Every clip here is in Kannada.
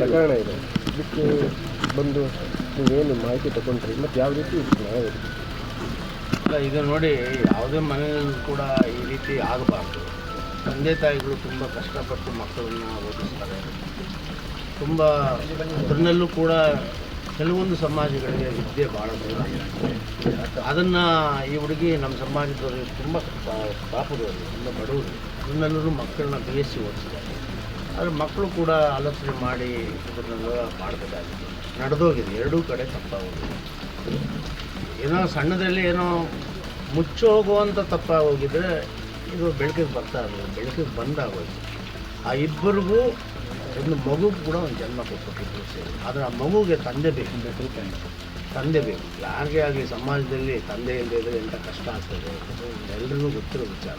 ಪ್ರಕರಣ ಇದೆ ಬಂದು ನೀವೇನು ಮಾಹಿತಿ ತಗೊಂಡ್ರಿ ಮತ್ತು ಯಾವ ರೀತಿ ಇಲ್ಲ ಇದು ನೋಡಿ, ಯಾವುದೇ ಮನೆಯಲ್ಲೂ ಕೂಡ ಈ ರೀತಿ ಆಗಬಾರ್ದು. ತಂದೆ ತಾಯಿಗಳು ತುಂಬ ಕಷ್ಟಪಟ್ಟು ಮಕ್ಕಳನ್ನ ಓದಿಸ್ತಾರೆ. ತುಂಬ ಅದರಲ್ಲೂ ಕೂಡ ಕೆಲವೊಂದು ಸಮಾಜಗಳಿಗೆ ವಿದ್ಯೆ ಭಾಳ ದೂರ ಅದನ್ನು ಈ ಹುಡುಗಿ ನಮ್ಮ ಸಮಾಜದವರು ತುಂಬ ಪಾಪದವರು, ತುಂಬ ಬಡವರು. ಅದನ್ನೆಲ್ಲರೂ ಮಕ್ಕಳನ್ನ ಬಿ ಎಸ್ ಸಿ ಓದಿಸ್ತಾರೆ. ಆದರೆ ಮಕ್ಕಳು ಕೂಡ ಆಲೋಚನೆ ಮಾಡಿ ಇದನ್ನೆಲ್ಲ ಮಾಡಬೇಕಾಗಿತ್ತು ನಡೆದೋಗಿದೆ, ಎರಡೂ ಕಡೆ ತಪ್ಪಾಗೋಗಿದೆ ಏನೋ ಸಣ್ಣದಲ್ಲಿ ಏನೋ ಮುಚ್ಚೋಗುವಂಥ ತಪ್ಪಾಗೋಗಿದ್ರೆ ಇದು ಬೆಳಕಿಗೆ ಬರ್ತಾ ಇರಲಿಲ್ಲ ಬೆಳಕಿಗೆ ಬಂದಾಗೋಯ್ತು. ಆ ಇಬ್ಬರಿಗೂ ಒಂದು ಮಗು ಕೂಡ ಒಂದು ಜನ್ಮ ಕೊಟ್ಬಿಟ್ಟಿದ್ರು ಸೇರಿ. ಆದರೆ ಆ ಮಗುಗೆ ತಂದೆ ಬೇಕು. ತಂದೆ ಬೇಕು. ಯಾರಿಗೆ ಆಗಲಿ ಸಮಾಜದಲ್ಲಿ ತಂದೆ ಇಲ್ಲದೆ ಇದ್ರೆ ಎಂಥ ಕಷ್ಟ ಆಗ್ತದೆ ಎಲ್ಲರಿಗೂ ಗೊತ್ತಿರೋ ವಿಚಾರ.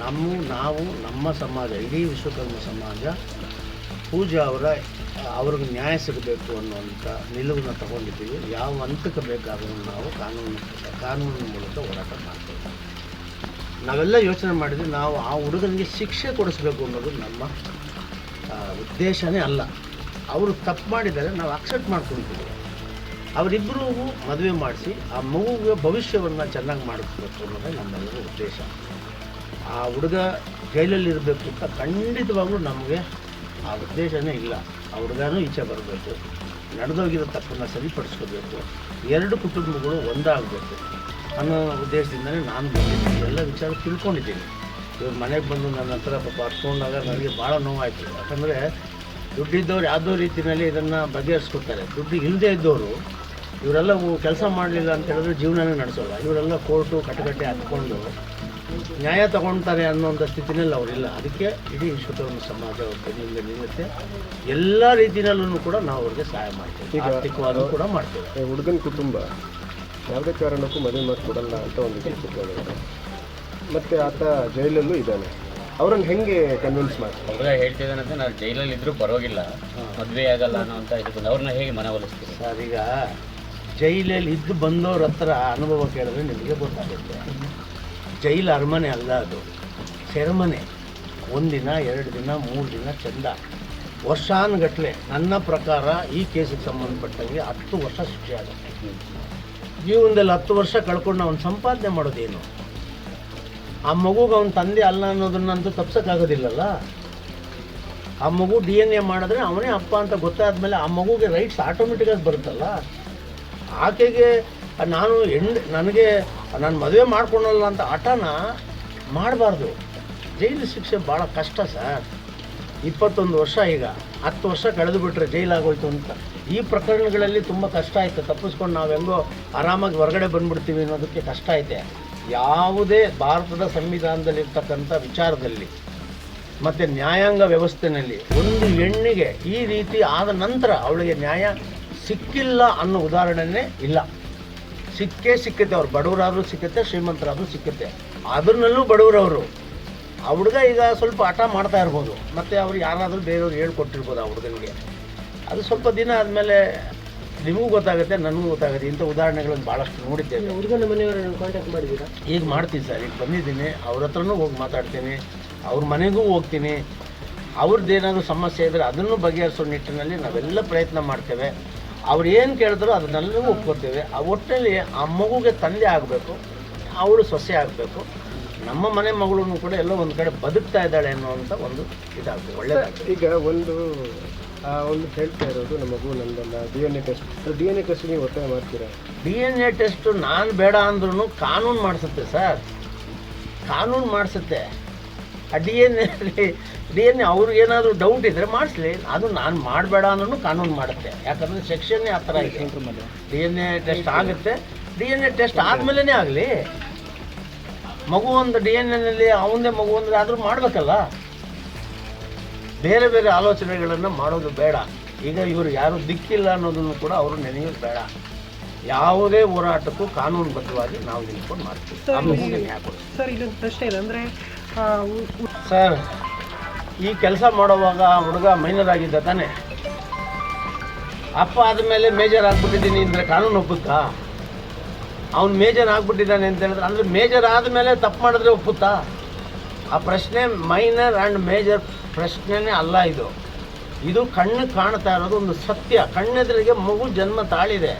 ನಮ್ಮ, ನಾವು, ನಮ್ಮ ಸಮಾಜ, ಇಡೀ ವಿಶ್ವಕರ್ಮ ಸಮಾಜ, ಪೂಜಾ ಅವರ, ಅವ್ರಿಗೆ ನ್ಯಾಯ ಸಿಗಬೇಕು ಅನ್ನುವಂಥ ನಿಲುವನ್ನು ತಗೊಂಡಿದ್ದೀವಿ. ಯಾವ ಹಂತಕ್ಕೆ ಬೇಕಾದರೂ ನಾವು ಕಾನೂನು, ಕಾನೂನಿನ ಮೂಲಕ ಹೋರಾಟ ಮಾಡ್ತೇವೆ ನಾವೆಲ್ಲ ಯೋಚನೆ ಮಾಡಿದ್ವಿ ನಾವು ಆ ಹುಡುಗನಿಗೆ ಶಿಕ್ಷೆ ಕೊಡಿಸ್ಬೇಕು ಅನ್ನೋದು ನಮ್ಮ ಉದ್ದೇಶನೇ ಅಲ್ಲ. ಅವರು ತಪ್ಪು ಮಾಡಿದರೆ ನಾವು ಅಕ್ಸೆಪ್ಟ್ ಮಾಡ್ಕೊಳ್ತೀವಿ ಅವರಿಬ್ಬರೂ ಮದುವೆ ಮಾಡಿಸಿ ಆ ಮಗುವಿಗೆ ಭವಿಷ್ಯವನ್ನು ಚೆನ್ನಾಗಿ ಮಾಡಿಸ್ಬೇಕು ಅನ್ನೋದೇ ನಮ್ಮೆಲ್ಲರ ಉದ್ದೇಶ. ಆ ಹುಡುಗ ಜೈಲಲ್ಲಿ ಇರಬೇಕು ಅಂತ ಖಂಡಿತವಾಗ್ಲೂ ನಮಗೆ ಆ ಉದ್ದೇಶನೇ ಇಲ್ಲ. ಆ ಹುಡುಗನೂ ಈಚೆ ಬರಬೇಕು. ನಡೆದೋಗಿರೋ ತಪ್ಪನ್ನು ಸರಿಪಡಿಸ್ಕೋಬೇಕು. ಎರಡು ಕುಟುಂಬಗಳು ಒಂದಾಗಬೇಕು ಅನ್ನೋ ಉದ್ದೇಶದಿಂದಲೇ ನಾನು ಎಲ್ಲ ವಿಚಾರ ತಿಳ್ಕೊಂಡಿದ್ದೀನಿ. ಇವ್ರ ಮನೆಗೆ ಬಂದು ನನ್ನ ಹತ್ರ ಪಾಪ ಹತ್ಕೊಂಡಾಗ ನನಗೆ ಭಾಳ ನೋವಾಯಿತು. ಯಾಕಂದರೆ ದುಡ್ಡಿದ್ದವ್ರು ಯಾವುದೋ ರೀತಿಯಲ್ಲಿ ಇದನ್ನು ಬಗೆಹರಿಸ್ಕೊಡ್ತಾರೆ. ದುಡ್ಡು ಇಲ್ಲದೇ ಇದ್ದವರು ಇವರೆಲ್ಲ ಕೆಲಸ ಮಾಡಲಿಲ್ಲ ಅಂತ ಹೇಳಿದ್ರೆ ಜೀವನನೇ ನಡೆಸೋಲ್ಲ. ಇವರೆಲ್ಲ ಕೋರ್ಟು ಕಟ್ಟಕಟ್ಟೆ ಹತ್ಕೊಂಡು ನ್ಯಾಯ ತಗೊಳ್ತಾರೆ ಅನ್ನೋಂಥ ಸ್ಥಿತಿನಲ್ಲಿ ಅವರಿಲ್ಲ. ಅದಕ್ಕೆ ಇಡೀ ವಿಶ್ವಕರ್ಮ ಸಮಾಜ ಅವ್ರ ಬೆನ್ನಿಂದ ನಿಲ್ಲುತ್ತೆ. ಎಲ್ಲ ರೀತಿಯಲ್ಲೂ ಕೂಡ ನಾವು ಅವ್ರಿಗೆ ಸಹಾಯ ಮಾಡ್ತೀವಿ. ಆರ್ಥಿಕವಾಗೂ ಕೂಡ ಮಾಡ್ತೇವೆ. ಹುಡುಗನ ಕುಟುಂಬ ಯಾವುದೇ ಕಾರಣಕ್ಕೂ ಮದುವೆ ಮಾಡಿ ಕೊಡಲ್ಲ ಅಂತ ಒಂದು ಚಿತ್ರಗಳಿದೆ ಮತ್ತು ಆತ ಜೈಲಲ್ಲೂ ಇದ್ದಾನೆ. ಅವರನ್ನು ಹೆಂಗೆ ಕನ್ವಿನ್ಸ್ ಮಾಡ್ತಾರೆ? ಹುಡುಗ ಹೇಳ್ತಿದ್ದಾನಂತೆ ನಾನು ಜೈಲಲ್ಲಿ ಇದ್ರೂ ಪರವಾಗಿಲ್ಲ ಮದುವೆ ಆಗಲ್ಲ ಅನ್ನೋ ಅಂತ ಅವ್ರನ್ನ ಹೇಗೆ ಮನವೊಲಿಸ್ತೀವಿ ಸರ್ ಈಗ ಜೈಲಲ್ಲಿ ಇದ್ದು ಬಂದವ್ರ ಹತ್ರ ಅನುಭವ ಕೇಳಿದ್ರೆ ನಿಮಗೆ ಗೊತ್ತಾಗುತ್ತೆ. ಜೈಲು ಅರಮನೆ ಅಲ್ಲ ಅದು. ಸೆರೆಮನೆ ಒಂದಿನ ಎರಡು ದಿನ, ಮೂರು ದಿನ ಚಂದ. ವರ್ಷಾನುಗಟ್ಟಲೆ ನನ್ನ ಪ್ರಕಾರ ಈ ಕೇಸಿಗೆ ಸಂಬಂಧಪಟ್ಟಂಗೆ ಹತ್ತು ವರ್ಷ ಶಿಕ್ಷೆ ಆಗುತ್ತೆ. ಜೀವನದಲ್ಲಿ ಹತ್ತು ವರ್ಷ ಕಳ್ಕೊಂಡು ಅವನು ಸಂಪಾದನೆ ಮಾಡೋದೇನು? ಆ ಮಗುಗೆ ಅವನ ತಂದೆ ಅಲ್ಲ ಅನ್ನೋದನ್ನಂತೂ ತಪ್ಸೋಕ್ಕಾಗೋದಿಲ್ಲಲ್ಲ? ಆ ಮಗು ಡಿ ಎನ್ ಎ ಮಾಡಿದ್ರೆ ಅವನೇ ಅಪ್ಪ ಅಂತ ಗೊತ್ತಾದ ಮೇಲೆ ಆ ಮಗುಗೆ ರೈಟ್ಸ್ ಆಟೋಮೆಟಿಕಾಗಿ ಬರುತ್ತಲ್ಲ? ಆಕೆಗೆ ನಾನು ಹೆಣ್ಣು ನನಗೆ, ನಾನು ಮದುವೆ ಮಾಡ್ಕೊಳಲ್ಲ ಅಂತ ಹಠನ ಮಾಡಬಾರ್ದು. ಜೈಲು ಶಿಕ್ಷೆ ಭಾಳ ಕಷ್ಟ ಸರ್. ಇಪ್ಪತ್ತೊಂದು ವರ್ಷ ಈಗ. ಹತ್ತು ವರ್ಷ ಕಳೆದು ಬಿಟ್ಟರೆ ಜೈಲಾಗೋಯ್ತು ಅಂತ. ಈ ಪ್ರಕರಣಗಳಲ್ಲಿ ತುಂಬ ಕಷ್ಟ ಆಯಿತು. ತಪ್ಪಿಸ್ಕೊಂಡು ನಾವು ಹೆಂಗೋ ಆರಾಮಾಗಿ ಹೊರಗಡೆ ಬಂದ್ಬಿಡ್ತೀವಿ ಅನ್ನೋದಕ್ಕೆ ಕಷ್ಟ ಐತೆ. ಯಾವುದೇ ಭಾರತದ ಸಂವಿಧಾನದಲ್ಲಿರ್ತಕ್ಕಂಥ ವಿಚಾರದಲ್ಲಿ ಮತ್ತು ನ್ಯಾಯಾಂಗ ವ್ಯವಸ್ಥೆಯಲ್ಲಿ ಒಂದು ಹೆಣ್ಣಿಗೆ ಈ ರೀತಿ ಆದ ನಂತರ ಅವಳಿಗೆ ನ್ಯಾಯ ಸಿಕ್ಕಿಲ್ಲ ಅನ್ನೋ ಉದಾಹರಣೆನೇ ಇಲ್ಲ. ಸಿಕ್ಕೇ ಸಿಕ್ಕತ್ತೆ ಅವ್ರು. ಬಡವರಾದರೂ ಸಿಕ್ಕತ್ತೆ ಶ್ರೀಮಂತರಾದರೂ ಸಿಕ್ಕತ್ತೆ. ಅದ್ರನಲ್ಲೂ ಬಡವರವರು. ಆ ಹುಡುಗ ಈಗ ಸ್ವಲ್ಪ ಹಠ ಮಾಡ್ತಾ ಇರ್ಬೋದು. ಮತ್ತು ಅವ್ರು ಯಾರಾದರೂ ಬೇರೆಯವ್ರು ಹೇಳ್ಕೊಟ್ಟಿರ್ಬೋದು ಆ ಹುಡುಗನಿಗೆ. ಅದು ಸ್ವಲ್ಪ ದಿನ ಆದಮೇಲೆ ನಿಮಗೂ ಗೊತ್ತಾಗುತ್ತೆ ನನಗೂ ಗೊತ್ತಾಗುತ್ತೆ. ಇಂಥ ಉದಾಹರಣೆಗಳನ್ನು ಭಾಳಷ್ಟು ನೋಡಿದ್ದೇವೆ. ಹುಡುಗನ ಮನೆಯವರನ್ನು ಕಾಂಟ್ಯಾಕ್ಟ್ ಮಾಡಿದ್ದೀರಾ? ಈಗ ಮಾಡ್ತೀನಿ ಸರ್. ಈಗ ಬಂದಿದ್ದೀನಿ. ಅವ್ರ ಹತ್ರನೂ ಹೋಗಿ ಮಾತಾಡ್ತೀನಿ. ಅವ್ರ ಮನೆಗೂ ಹೋಗ್ತೀನಿ. ಅವ್ರದ್ದು ಏನಾದರೂ ಸಮಸ್ಯೆ ಇದ್ದರೆ ಅದನ್ನು ಬಗೆಹರಿಸೋ ನಿಟ್ಟಿನಲ್ಲಿ ನಾವೆಲ್ಲ ಪ್ರಯತ್ನ ಮಾಡ್ತೇವೆ. ಅವ್ರು ಏನು ಕೇಳಿದ್ರು ಅದನ್ನೆಲ್ಲವೂ ಒಪ್ಕೋತೀವಿ. ಆ ಒಟ್ಟಿನಲ್ಲಿ ಆ ಮಗುಗೆ ತಂದೆ ಆಗಬೇಕು ಅವಳು ಸೊಸೆ ಆಗಬೇಕು. ನಮ್ಮ ಮನೆ ಮಗಳನ್ನು ಕೂಡ ಎಲ್ಲೋ ಒಂದು ಕಡೆ ಬದುಕ್ತಾ ಇದ್ದಾಳೆ ಅನ್ನುವಂಥ ಒಂದು ಇದಾಗ್ತದೆ ಒಳ್ಳೆಯದಾಗುತ್ತೆ ಈಗ ಒಂದು ಒಂದು ಹೇಳ್ತಾ ಇರೋದು ನಮ್ಮ ಮಗು ನಂದಲ್ಲ D N A test D N A test ನೀವು ಒತ್ತಾಯ ಮಾಡ್ತೀರಾ? ಡಿ ಎನ್ ಎ ಟೆಸ್ಟು ನಾನು ಬೇಡ ಅಂದ್ರೂ ಕಾನೂನು ಮಾಡಿಸುತ್ತೆ ಸರ್. ಕಾನೂನು ಮಾಡಿಸುತ್ತೆ. ಆ D N A D N A ಅವ್ರಿಗೇನಾದರೂ doubt ಇದ್ದರೆ ಮಾಡಿಸ್ಲಿ. ಅದು ನಾನು ಮಾಡಬೇಡ ಅನ್ನೋನು ಕಾನೂನು ಮಾಡುತ್ತೆ. ಯಾಕಂದರೆ ಸೆಕ್ಷನ್ನೇ ಆ ಥರ ಇದೆ. ಡಿ ಎನ್ ಎ ಟೆಸ್ಟ್ ಆಗುತ್ತೆ. ಡಿ ಎನ್ ಎ ಟೆಸ್ಟ್ ಆದಮೇಲೆ ಆಗಲಿ. ಮಗು ಒಂದು ಡಿ ಎನ್ ಎನಲ್ಲಿ ಅವನದೇ ಮಗು ಅಂದರೆ ಆದರೂ ಮಾಡಬೇಕಲ್ಲ. ಬೇರೆ ಬೇರೆ ಆಲೋಚನೆಗಳನ್ನು ಮಾಡೋದು ಬೇಡ. ಈಗ ಇವರು ಯಾರು ದಿಕ್ಕಿಲ್ಲ ಅನ್ನೋದನ್ನು ಕೂಡ ಅವರು ನೆನೆಯೋದು ಬೇಡ. ಯಾವುದೇ ಹೋರಾಟಕ್ಕೂ ಕಾನೂನುಬದ್ಧವಾಗಿ ನಾವು ನಿಂತ್ಕೊಂಡು ಮಾಡ್ತೀವಿ. ಸರ್ ಇಲ್ಲೊಂದು ಪ್ರಶ್ನೆ ಇದೆ. ಅಂದರೆ ಸರ್, ಈ ಕೆಲಸ ಮಾಡುವಾಗ ಹುಡುಗ ಮೈನರ್ ಆಗಿದ್ದ ತಾನೆ. ಅಪ್ಪ ಆದಮೇಲೆ ಮೇಜರ್ ಆಗ್ಬಿಟ್ಟಿದ್ದೀನಿ ಅಂದರೆ ಕಾನೂನು ಒಪ್ಪುತ್ತಾ? ಅವ್ನು ಮೇಜರ್ ಆಗ್ಬಿಟ್ಟಿದ್ದಾನೆ ಅಂತ ಹೇಳಿದ್ರೆ ಅಂದರೆ ಮೇಜರ್ ಆದಮೇಲೆ ತಪ್ಪು ಮಾಡಿದ್ರೆ ಒಪ್ಪುತ್ತಾ? ಆ ಪ್ರಶ್ನೆ ಮೈನರ್ ಆ್ಯಂಡ್ ಮೇಜರ್ ಪ್ರಶ್ನೆನೇ ಅಲ್ಲ ಇದು. ಇದು ಕಣ್ಣು ಕಾಣ್ತಾ ಇರೋದು ಒಂದು ಸತ್ಯ. ಕಣ್ಣೆದುರಿಗೆ ಮಗು ಜನ್ಮ ತಾಳಿದೆ.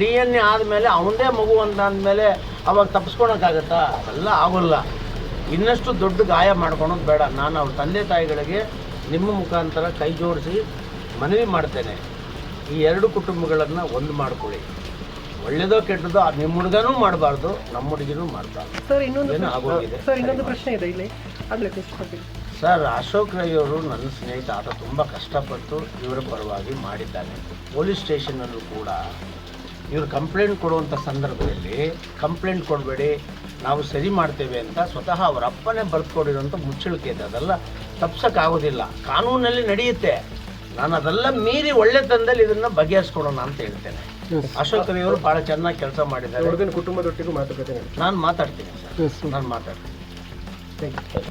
ಡಿ ಎನ್ ಎ ಆದಮೇಲೆ ಅವನದೇ ಮಗು ಅಂತ ಅಂದಮೇಲೆ ಅವಾಗ ತಪ್ಪಿಸ್ಕೊಳಕ್ಕಾಗತ್ತಾ? ಅಲ್ಲ, ಆಗೋಲ್ಲ. ಇನ್ನಷ್ಟು ದೊಡ್ಡ ಗಾಯ ಮಾಡ್ಕೊಳೋದು ಬೇಡ. ನಾನು ಅವ್ರ ತಂದೆ ತಾಯಿಗಳಿಗೆ ನಿಮ್ಮ ಮುಖಾಂತರ ಕೈ ಜೋಡಿಸಿ ಮನವಿ ಮಾಡ್ತೇನೆ. ಈ ಎರಡು ಕುಟುಂಬಗಳನ್ನು ಒಂದು ಮಾಡ್ಕೊಳ್ಳಿ. ಒಳ್ಳೇದೋ ಕೆಟ್ಟದೋ ನಿಮ್ಮ ಹುಡುಗನೂ ಮಾಡಬಾರ್ದು ನಮ್ಮ ಹುಡುಗಿನೂ ಮಾಡಬಾರ್ದು. ಸರ್ ಇನ್ನೊಂದು ಆಗೋಗಿದೆ. ಸರ್ ಇನ್ನೊಂದು ಪ್ರಶ್ನೆ ಇದೆ ಇಲ್ಲಿ. ಸರ್ ಅಶೋಕ್ ರೈ ಅವರು ನನ್ನ ಸ್ನೇಹಿತ ಆತ ತುಂಬ ಕಷ್ಟಪಟ್ಟು ಇವರ ಪರವಾಗಿ ಮಾಡಿದ್ದಾನೆ. ಪೊಲೀಸ್ ಸ್ಟೇಷನಲ್ಲೂ ಕೂಡ ಇವರು ಕಂಪ್ಲೇಂಟ್ ಕೊಡುವಂಥ ಸಂದರ್ಭದಲ್ಲಿ ಕಂಪ್ಲೇಂಟ್ ಕೊಡಬೇಡಿ. ನಾವು ಸರಿ ಮಾಡ್ತೇವೆ ಅಂತ ಸ್ವತಃ ಅವರ ಅಪ್ಪನೇ ಬರ್ಕೊಡಿರೋಂಥ ಮುಚ್ಚಳಿಕೆ ಇದೆ. ಅದೆಲ್ಲ ತಪ್ಸೋಕ್ಕಾಗೋದಿಲ್ಲ ಕಾನೂನಲ್ಲಿ ನಡೆಯುತ್ತೆ. ನಾನು ಅದೆಲ್ಲ ಮೀರಿ ಒಳ್ಳೆತನದಲ್ಲಿ ಇದನ್ನು ಬಗೆಹರಿಸ್ಕೊಡೋಣ ಅಂತ ಹೇಳ್ತೇನೆ. ಅಶೋಕ್ ರವಿಯವರು ಅವರು ಭಾಳ ಚೆನ್ನಾಗಿ ಕೆಲಸ ಮಾಡಿದ್ದಾರೆ. ಕುಟುಂಬದೊಟ್ಟಿಗೂ ಮಾತುಕತೆ ನಾನು ಮಾತಾಡ್ತೀನಿ ಸರ್. ನಾನು ಮಾತಾಡ್ತೀನಿ. Thank you